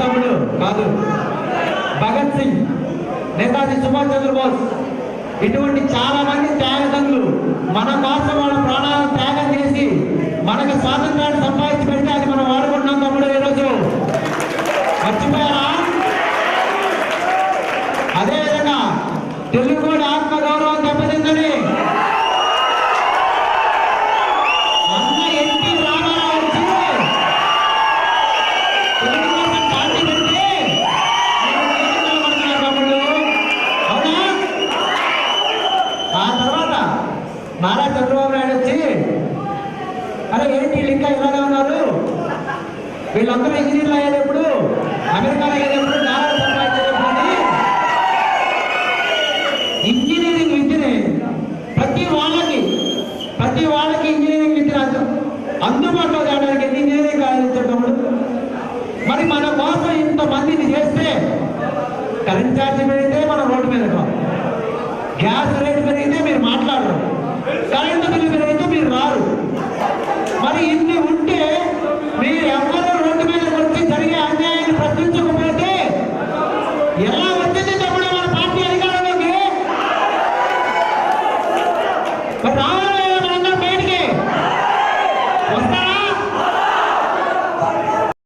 తమ్ముడు కాదు. భగత్ సింగ్ నేతాజీ సుభాష్ చంద్రబోస్ ఇటువంటి చాలా మంది త్యాగదండ్రులు మన కోసం వాళ్ళ ప్రాణాలను త్యాగం చేసి మనకు స్వాతంత్రాన్ని సంపాదించి పెడితే అది మనం వాడుకుంటున్నాం తమ్ముడు ఈరోజు. మర్చిపోయారా? అదేవిధంగా తెలుగు ఆత్మగౌరవం నారా చంద్రబాబు నాయుడు వచ్చి అరే ఏంటి ఇంకా ఇలాగే ఉన్నారు? వీళ్ళందరూ ఇంజనీర్లు అయ్యేటప్పుడు అమెరికాలో అయ్యేటప్పుడు నారా సంపాదించేటప్పుడు ఇంజనీరింగ్ విద్యని ప్రతి వాళ్ళకి ప్రతి వాళ్ళకి ఇంజనీరింగ్ విద్య అందు- అందుబాటులో తేవడానికి ఎన్ని ఇంజనీరింగ్ కాలేజీలు మరి మన కోసం ఇంతమందిని చేస్తే కరెంట్ ఛార్జ్ పెరిగితే మనం రోడ్డు మీద గ్యాస్ రేట్ పెరిగితే సాయంత్రం ఎనిమిది అయితే మీరు రారు. మరి ఇన్ని ఉంటే మీరు ఎవరు రోడ్డు మీద వచ్చి జరిగే అన్యాయాన్ని ప్రశ్నించకపోతే ఎలా వచ్చింది చెప్పడం మన పార్టీ అధికారంలోకి? రావాలి